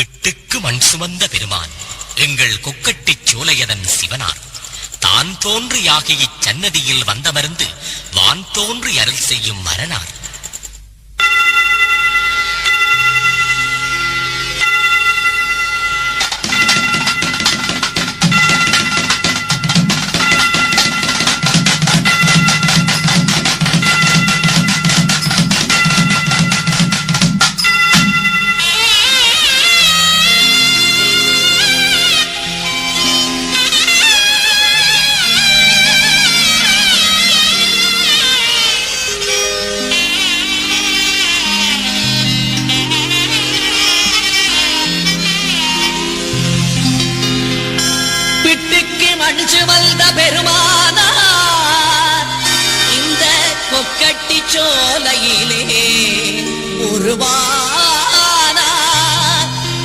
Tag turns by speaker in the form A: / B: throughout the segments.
A: விட்டுக்கு மண் சுமந்த பெருமான் எங்கள் கொக்கட்டிச் சோலையதன் சிவனார். தான் தோன்றியாகி இச்சன்னதியில் வந்தமர்ந்து வான் தோன்றி அருள் செய்யும் மரணார்.
B: பிட்டுக்கு வந்த பெருமானார் இந்த கொக்கட்டி சோலையிலே உருவானார்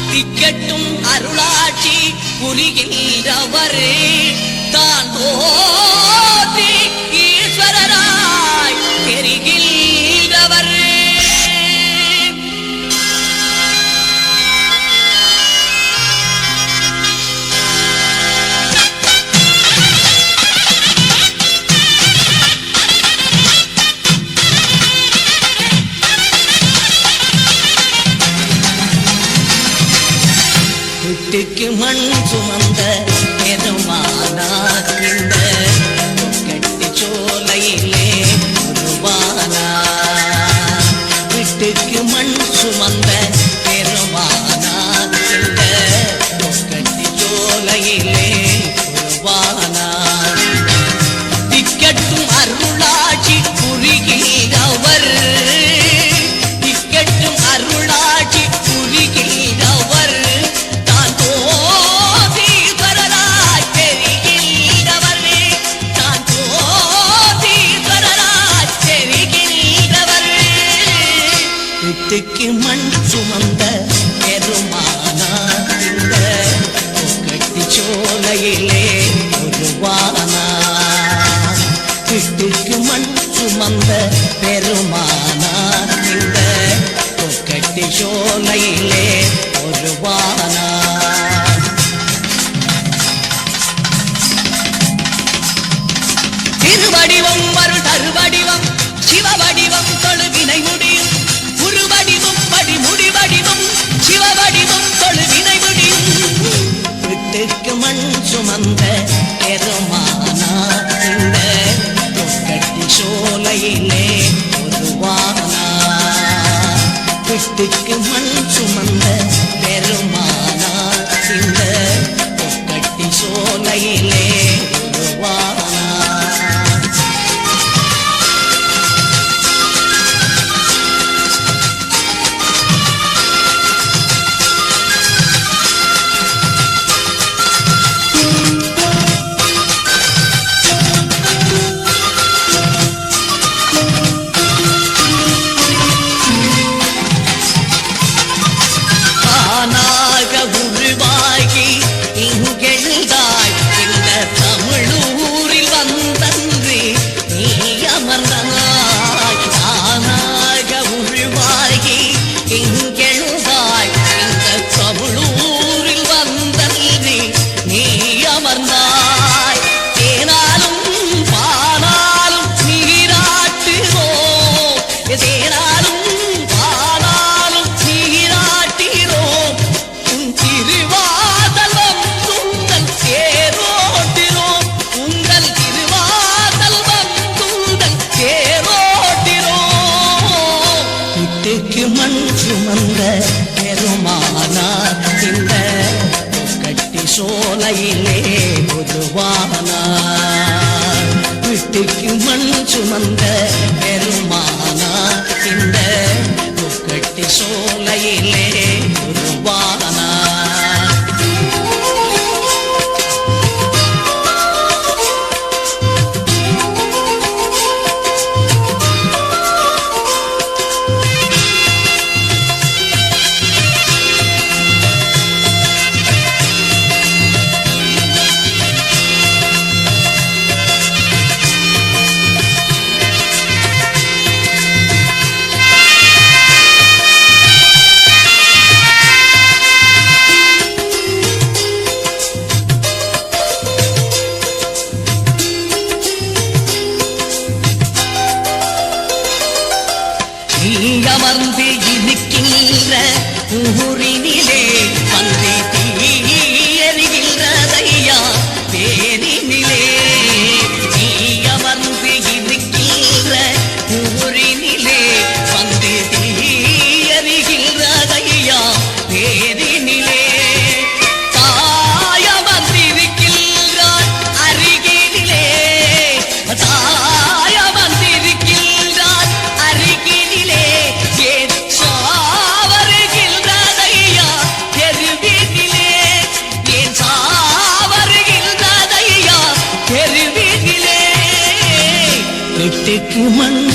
B: திக்கட்டும் அருளாட்சி புரிகின்றவரே. வீட்டுக்கு மண் சுமந்த பெருமானார் இந்த வீட்டுக்கு மண் சுமந்த பெருமானார் இந்த கட்டி சோலையிலே உருவானார் விட்டுக்கு மண் சுமந்த பெருமானார் இந்த கட்டி சோலையிலே உருவானார் உருவானா விட்டுக்கு மண் சுமந்த பெருமானா இந்த தொக்கட்டி சோலையிலே அமர்ந்தாய் வீட்டுக்கு மண் சுமந்த பெருமானா இந்த கட்டி சோலையிலே உருவான. Human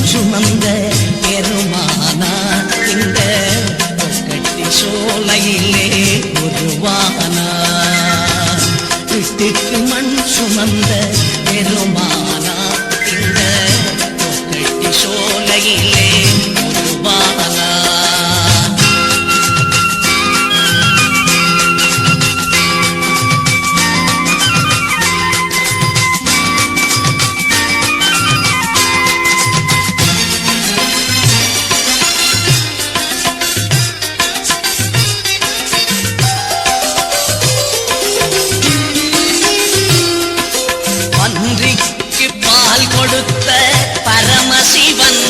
B: கொடுத்த பரமசிவன்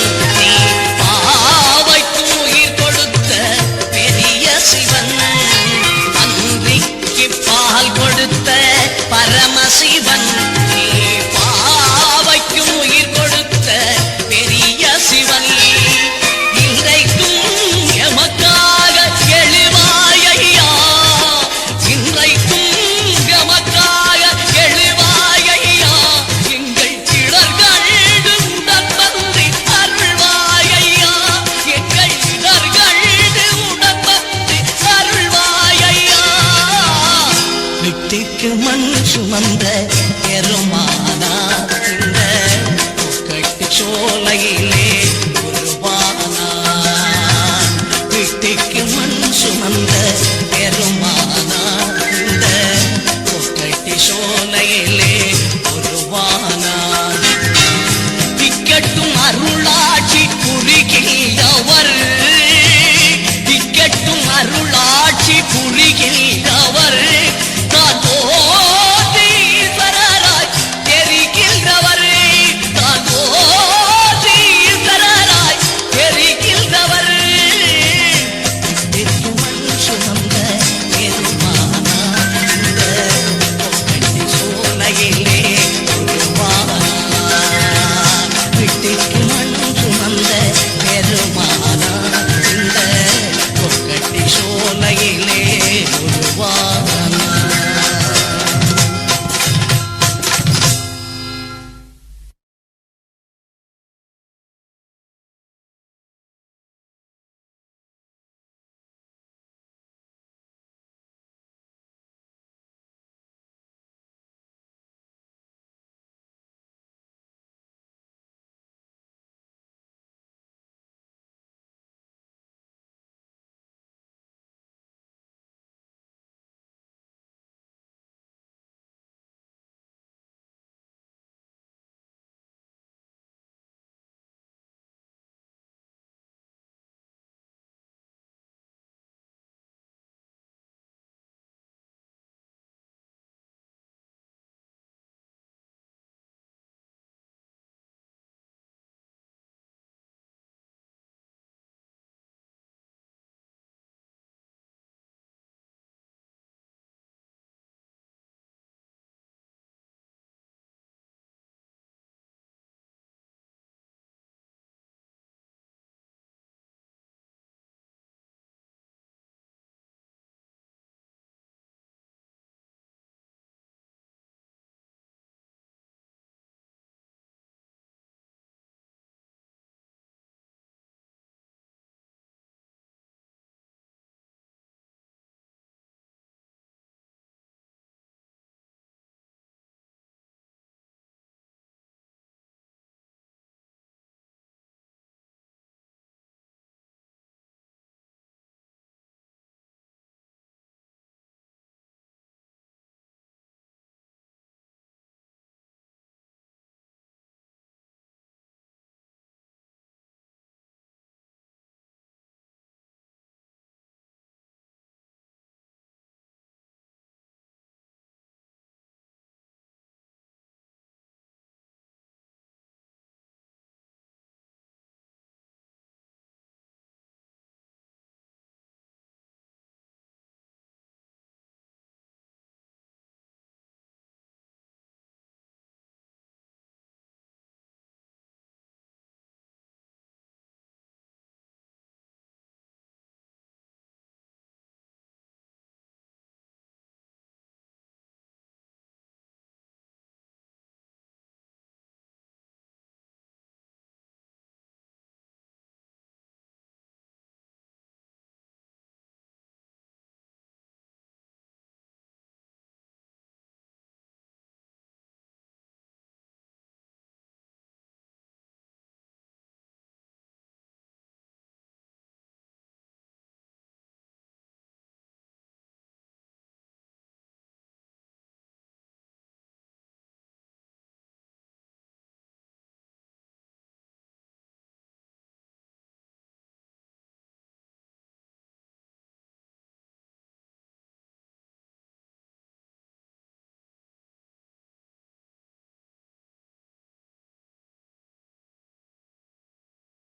B: முட்டிக்கு மண் சுமந்த எருமானா இந்த கட்டி சோலையில்